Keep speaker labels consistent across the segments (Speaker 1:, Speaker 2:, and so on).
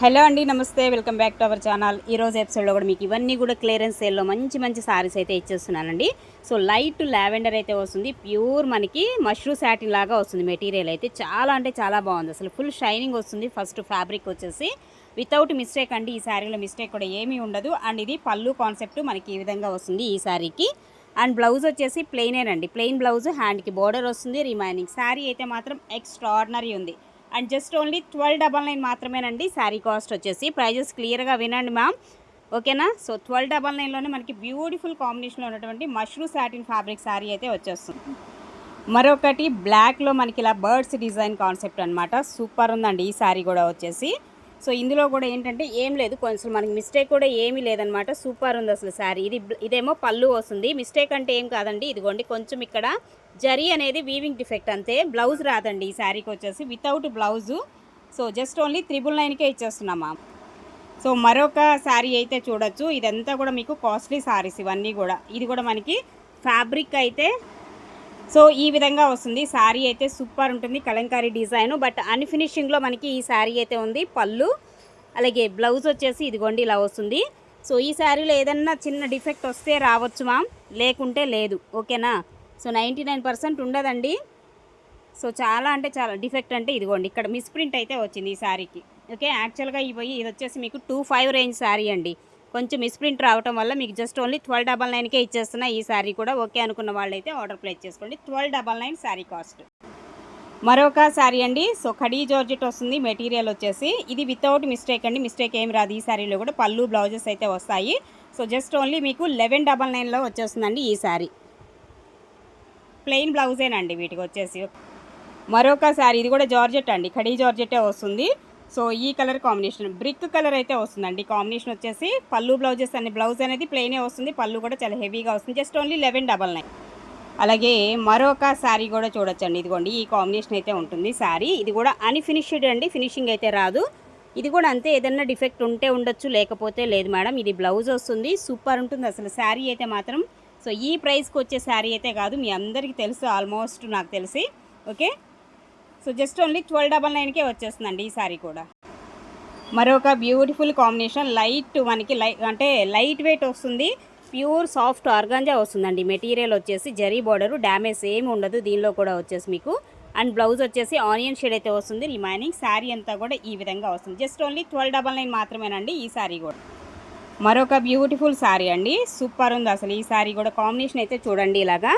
Speaker 1: Hello అండి నమస్తే. Welcome back to our channel. ఈరోజు ఎపిసోడ్లో కూడా మీకు ఇవన్నీ కూడా క్లియరెన్స్ సేల్లో మంచి మంచి సారీస్ అయితే ఇచ్చేస్తున్నానండి. సో లైట్ లావెండర్ అయితే వస్తుంది. ప్యూర్ మనకి మష్రూ శాటిన్ లాగా వస్తుంది. మెటీరియల్ అయితే చాలా అంటే చాలా బాగుంది. అసలు ఫుల్ షైనింగ్ వస్తుంది. ఫస్ట్ ఫ్యాబ్రిక్ వచ్చేసి వితౌట్ మిస్టేక్ అండి. ఈ శారీలో మిస్టేక్ కూడా ఏమీ ఉండదు. అండ్ ఇది పళ్ళు కాన్సెప్ట్ మనకి ఈ విధంగా వస్తుంది ఈ శారీకి అండ్ బ్లౌజ్ వచ్చేసి ప్లెయినేనండి. ప్లెయిన్ బ్లౌజ్ హ్యాండ్కి బోర్డర్ వస్తుంది. రిమైనింగ్ శారీ అయితే మాత్రం ఎక్స్ట్రాడినరీ ఉంది. And just only twelve double nine మాత్రమేనండి. శారీ కాస్ట్ వచ్చేసి ప్రైజెస్ క్లియర్గా వినండి మ్యామ్. ఓకేనా? సో ట్వెల్వ్ డబల్ నైన్లోనే మనకి బ్యూటిఫుల్ కాంబినేషన్లో ఉన్నటువంటి మష్రూ సాటిన్ ఫ్యాబ్రిక్ శారీ అయితే వచ్చేస్తుంది. మరొకటి బ్లాక్లో మనకి ఇలా బర్డ్స్ డిజైన్ కాన్సెప్ట్ అనమాట సూపర్ ఉందండి ఈ శారీ కూడా వచ్చేసి. సో ఇందులో కూడా ఏంటంటే ఏం లేదు కొంచెం మనకి మిస్టేక్ కూడా ఏమీ లేదనమాట సూపర్ ఉంది అసలు శారీ ఇది ఇదేమో పళ్ళు వస్తుంది. మిస్టేక్ అంటే ఏం కాదండి. ఇదిగోండి కొంచెం ఇక్కడ జరీ అనేది వీవింగ్ డిఫెక్ట్ అంతే. బ్లౌజ్ రాదండి ఈ శారీకి వచ్చేసి without blouse so just only triple నైన్కే ఇచ్చేస్తున్నామా సో మరొక శారీ అయితే చూడొచ్చు. ఇదంతా కూడా మీకు కాస్ట్లీ శారీస్ ఇవన్నీ కూడా. ఇది కూడా మనకి ఫ్యాబ్రిక్ అయితే సో ఈ విధంగా వస్తుంది. శారీ అయితే సూపర్ ఉంటుంది. కలంకారీ డిజైన్. బట్ అన్ఫినిషింగ్లో మనకి ఈ శారీ అయితే ఉంది. పళ్ళు అలాగే బ్లౌజ్ వచ్చేసి ఇదిగోండి ఇలా వస్తుంది. సో ఈ శారీలో ఏదన్నా చిన్న డిఫెక్ట్ వస్తే రావచ్చు మామ్. లేకుంటే లేదు. ఓకేనా? సో నైంటీ నైన్ పర్సెంట్ ఉండదండి. సో చాలా అంటే చాలా డిఫెక్ట్ అంటే ఇదిగోండి. ఇక్కడ మిస్ప్రింట్ అయితే వచ్చింది ఈ శారీకి ఓకే? యాక్చువల్గా ఇవి ఇది వచ్చేసి మీకు టూ ఫైవ్ రేంజ్ శారీ అండి. కొంచెం మిస్ప్రింట్ రావటం వల్ల మీకు జస్ట్ ఓన్లీ ట్వెల్వ్ డబల్ నైన్కే ఇచ్చేస్తున్నా ఈ శారీ కూడా ఓకే అనుకున్న వాళ్ళైతే ఆర్డర్ ప్లేస్ చేసుకోండి. Twelve double nine sari cost. మరొక శారీ అండి. సో కడీ జార్జెట్ వస్తుంది. మెటీరియల్ వచ్చేసి ఇది వితౌట్ మిస్టేక్ అండి. మిస్టేక్ ఏం రాదు. ఈ శారీలో కూడా పళ్ళు బ్లౌజెస్ అయితే వస్తాయి. సో జస్ట్ ఓన్లీ మీకు లెవెన్ డబల్ నైన్లో వచ్చేస్తుందండి ఈ శారీ ప్లెయిన్ బ్లౌజేనండి వీటికి వచ్చేసి. మరొక శారీ ఇది కూడా జార్జెట్ అండి. కడీ జార్జెటే వస్తుంది. సో ఈ కలర్ కాంబినేషన్ బ్రిక్ కలర్ అయితే వస్తుందండి. కాంబినేషన్ వచ్చేసి పళ్ళు బ్లౌజెస్ అన్ని బ్లౌజ్ అనేది ప్లెయినే వస్తుంది. పళ్ళు కూడా చాలా హెవీగా వస్తుంది. Just only eleven double nine. అలాగే మరొక శారీ కూడా చూడొచ్చండి. ఇదిగోండి ఈ కాంబినేషన్ అయితే ఉంటుంది శారీ. ఇది కూడా అన్ఫినిష్డ్ అండి. ఫినిషింగ్ అయితే రాదు. ఇది కూడా అంతే. ఏదన్నా డిఫెక్ట్ ఉంటే ఉండొచ్చు లేకపోతే లేదు మేడం. ఇది బ్లౌజ్ వస్తుంది. సూపర్ ఉంటుంది అసలు శారీ అయితే మాత్రం. సో ఈ ప్రైస్కి వచ్చే శారీ అయితే కాదు. మీ అందరికీ తెలుసు. ఆల్మోస్ట్ నాకు తెలిసి. Okay? So just only twelve double నైన్కే వచ్చేస్తుందండి ఈ శారీ కూడా. మరొక బ్యూటిఫుల్ కాంబినేషన్ లైట్ మనకి లైట్ అంటే లైట్ వెయిట్ వస్తుంది. ప్యూర్ సాఫ్ట్ ఆర్గాంజా వస్తుందండి. మెటీరియల్ వచ్చేసి జరీ బార్డర్ డ్యామేజ్ ఏమి ఉండదు. దీనిలో కూడా వచ్చేసి మీకు. అండ్ బ్లౌజ్ వచ్చేసి ఆనియన్ షేడ్ అయితే వస్తుంది. రిమైనింగ్ శారీ అంతా కూడా ఈ విధంగా వస్తుంది. Just only twelve double nine మాత్రమేనండి ఈ శారీ కూడా. మరొక బ్యూటిఫుల్ శారీ అండి. సూపర్ ఉంది అసలు ఈ శారీ కూడా. కాంబినేషన్ అయితే చూడండి ఇలాగా.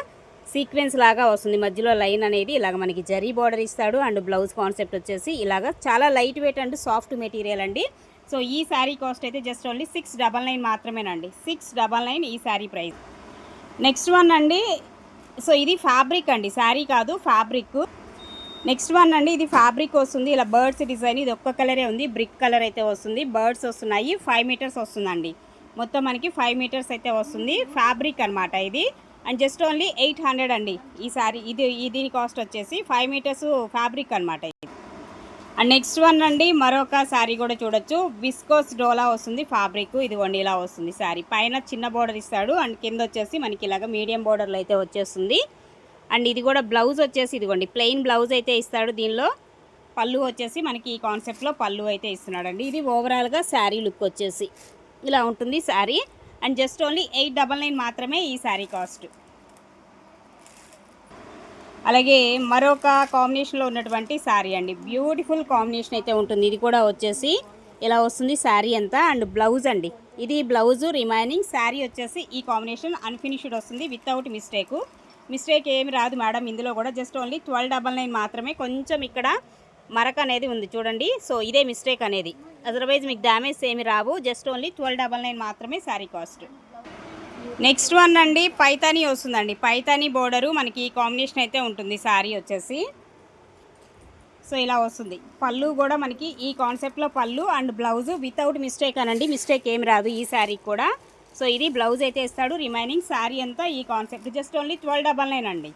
Speaker 1: సీక్వెన్స్ లాగా వస్తుంది. మధ్యలో లైన్ అనేది ఇలాగ మనకి జరీ బార్డర్ ఇస్తాడు. అండ్ బ్లౌజ్ కాన్సెప్ట్ వచ్చేసి ఇలాగ చాలా light weight and soft material అండి. సో ఈ శారీ కాస్ట్ అయితే just only six double nine మాత్రమేనండి. సిక్స్ డబల్ నైన్ ఈ శారీ ప్రైస్. నెక్స్ట్ వన్ అండి. సో ఇది ఫ్యాబ్రిక్ అండి. శారీ కాదు ఫ్యాబ్రిక్. నెక్స్ట్ వన్ అండి. ఇది ఫ్యాబ్రిక్ వస్తుంది. ఇలా బర్డ్స్ డిజైన్. ఇది ఒక్క కలరే ఉంది. బ్రిక్ కలర్ అయితే వస్తుంది. బర్డ్స్ వస్తున్నాయి. ఫైవ్ మీటర్స్ వస్తుందండి. మొత్తం మనకి ఫైవ్ మీటర్స్ అయితే వస్తుంది. ఫ్యాబ్రిక్ అనమాట ఇది. And just only eight hundred అండి. ఈ సారీ ఇది దీని కాస్ట్ వచ్చేసి ఫైవ్ మీటర్స్ ఫ్యాబ్రిక్ అనమాట ఇది. అండ్ నెక్స్ట్ వన్ అండి మరొక శారీ కూడా చూడొచ్చు. విస్కోస్ డోలా వస్తుంది ఫ్యాబ్రిక్ ఇదిగోండి ఇలా వస్తుంది శారీ పైన చిన్న బోర్డర్ ఇస్తాడు అండ్ కింద వచ్చేసి మనకి ఇలాగ మీడియం బోర్డర్లో అయితే వచ్చేస్తుంది. అండ్ ఇది కూడా బ్లౌజ్ వచ్చేసి ఇదిగోండి ప్లెయిన్ బ్లౌజ్ అయితే ఇస్తాడు దీనిలో. పళ్ళు వచ్చేసి మనకి ఈ కాన్సెప్ట్లో పళ్ళు అయితే ఇస్తున్నాడండి. ఇది ఓవరాల్గా శారీ లుక్ వచ్చేసి. ఇలా ఉంటుంది sari and just only eight double nine మాత్రమే ఈ శారీ కాస్ట్ అలాగే మరొక కాంబినేషన్లో ఉన్నటువంటి శారీ అండి. బ్యూటిఫుల్ కాంబినేషన్ అయితే ఉంటుంది. ఇది కూడా వచ్చేసి ఇలా వస్తుంది శారీ అంతా అండ్ బ్లౌజ్ అండి. ఇది బ్లౌజ్ రిమైనింగ్ శారీ వచ్చేసి ఈ కాంబినేషన్ అన్ఫినిష్డ్ వస్తుంది వితౌట్ మిస్టేక్ మిస్టేక్ ఏమి రాదు మేడం ఇందులో కూడా just only twelve double nine మాత్రమే కొంచెం ఇక్కడ మరక అనేది ఉంది. చూడండి. సో ఇదే మిస్టేక్ అనేది. అదర్వైజ్ మీకు డ్యామేజ్ ఏమి రావు. Just only twelve double nine మాత్రమే శారీ కాస్ట్ నెక్స్ట్ వన్ అండి పైతానీ వస్తుందండి. పైతానీ బోర్డరు మనకి ఈ కాంబినేషన్ అయితే ఉంటుంది. శారీ వచ్చేసి. సో ఇలా వస్తుంది. పళ్ళు కూడా మనకి ఈ కాన్సెప్ట్లో పళ్ళు అండ్ బ్లౌజ్ వితౌట్ మిస్టేక్ అనండి. మిస్టేక్ ఏం రాదు ఈ శారీ కూడా. సో ఇది బ్లౌజ్ అయితే ఇస్తాడు. రిమైనింగ్ శారీ అంతా ఈ concept just only twelve double nine అండి.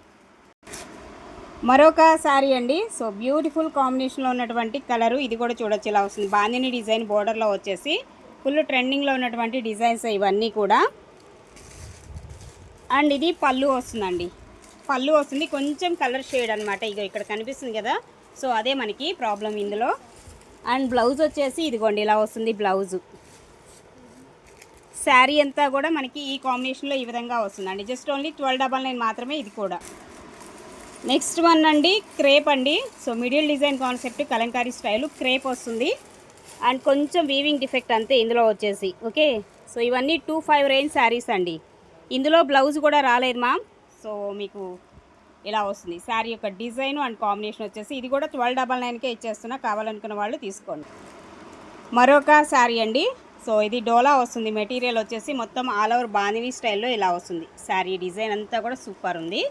Speaker 1: మరొక శారీ అండి. సో బ్యూటిఫుల్ కాంబినేషన్లో ఉన్నటువంటి కలరు ఇది కూడా చూడొచ్చు. ఇలా వస్తుంది. బాందిని డిజైన్ బోర్డర్లో వచ్చేసి ఫుల్ ట్రెండింగ్లో ఉన్నటువంటి డిజైన్స్ ఇవన్నీ కూడా. అండ్ ఇది పళ్ళు వస్తుందండి. పళ్ళు వస్తుంది. కొంచెం కలర్ షేడ్ అనమాట ఇక ఇక్కడ కనిపిస్తుంది కదా. సో అదే మనకి ప్రాబ్లం ఇందులో. అండ్ బ్లౌజ్ వచ్చేసి ఇదిగోండి ఇలా వస్తుంది బ్లౌజు. శారీ అంతా కూడా మనకి ఈ కాంబినేషన్లో ఈ విధంగా వస్తుందండి. Just only twelve double nine మాత్రమే ఇది కూడా. నెక్స్ట్ వన్ అండి క్రేప్ అండి. So middle design concept Kalamkari style crepe వస్తుంది. అండ్ కొంచెం వీవింగ్ డిఫెక్ట్ అంతే ఇందులో వచ్చేసి ఓకే సో ఇవన్నీ టూ ఫైవ్ రేంజ్ శారీస్ అండి. ఇందులో బ్లౌజ్ కూడా రాలేదు మ్యామ్ సో మీకు ఇలా వస్తుంది. శారీ యొక్క డిజైన్ అండ్ కాంబినేషన్ వచ్చేసి ఇది కూడా ట్వెల్వ్ డబల్ నైన్కే ఇచ్చేస్తున్నా. కావాలనుకున్న వాళ్ళు తీసుకోండి. మరొక శారీ అండి. సో ఇది డోలా వస్తుంది. మెటీరియల్ వచ్చేసి మొత్తం ఆల్ ఓవర్ బాందిని స్టైల్లో ఇలా వస్తుంది. శారీ డిజైన్ అంతా కూడా సూపర్ ఉంది.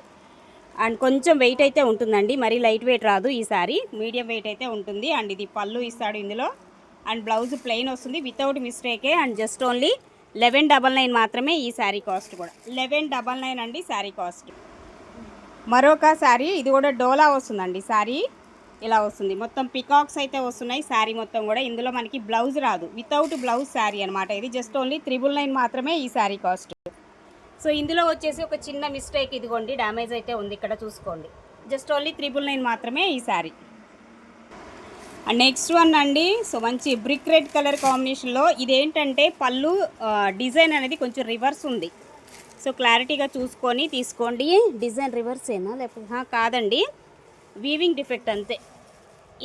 Speaker 1: అండ్ కొంచెం వెయిట్ అయితే ఉంటుందండి. మరీ లైట్ వెయిట్ రాదు ఈ శారీ మీడియం వెయిట్ అయితే ఉంటుంది. అండ్ ఇది పళ్ళు ఇస్తాడు ఇందులో. అండ్ బ్లౌజ్ ప్లెయిన్ వస్తుంది. Without మిస్టేకే and just only eleven double nine మాత్రమే ఈ శారీ కాస్ట్ కూడా. లెవెన్ డబల్ నైన్ అండి శారీ కాస్ట్ మరొక శారీ ఇది కూడా డోలా వస్తుందండి శారీ ఇలా వస్తుంది. మొత్తం పికాక్స్ అయితే వస్తున్నాయి. శారీ మొత్తం కూడా. ఇందులో మనకి బ్లౌజ్ రాదు. వితౌట్ బ్లౌజ్ శారీ అనమాట ఇది జస్ట్ ఓన్లీ త్రిబుల్ నైన్ మాత్రమే ఈ శారీ కాస్ట్ సో ఇందులో వచ్చేసి ఒక చిన్న మిస్టేక్ ఇదిగోండి డ్యామేజ్ అయితే ఉంది. ఇక్కడ చూసుకోండి. జస్ట్ ఓన్లీ త్రిబుల్ నైన్ మాత్రమే ఈ శారీ. నెక్స్ట్ వన్ అండి సో మంచి బ్రిక్ రెడ్ కలర్ కాంబినేషన్లో ఇదేంటంటే పళ్ళు డిజైన్ అనేది కొంచెం రివర్స్ ఉంది. సో క్లారిటీగా చూసుకొని తీసుకోండి. డిజైన్ రివర్సేనా లేకపోతే కాదండి. వీవింగ్ డిఫెక్ట్ అంతే.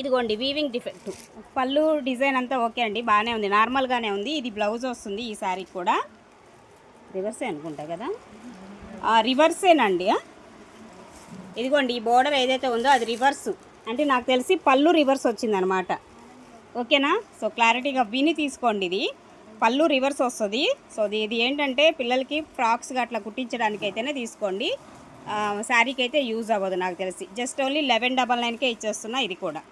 Speaker 1: ఇదిగోండి వీవింగ్ డిఫెక్ట్. పళ్ళు డిజైన్ అంతా ఓకే అండి బాగానే ఉంది. నార్మల్గానే ఉంది. ఇది బ్లౌజ్ వస్తుంది ఈ శారీ కూడా. రివర్సే అనుకుంటా కదా? రివర్సేనండి ఇదిగోండి ఈ బోర్డర్ ఏదైతే ఉందో అది రివర్స్. అంటే నాకు తెలిసి పళ్ళు రివర్స్ వచ్చిందనమాట. ఓకేనా? సో క్లారిటీగా విని తీసుకోండి ఇది. పళ్ళు రివర్స్ వస్తుంది. సో ఇది ఇది ఏంటంటే పిల్లలకి ఫ్రాక్స్గా అట్లా కుట్టించడానికి అయితేనే తీసుకోండి. శారీకి అయితే యూజ్ అవ్వదు నాకు తెలిసి. జస్ట్ ఓన్లీ లెవెన్ డబల్ నైన్కే ఇచ్చేస్తున్నా ఇది కూడా.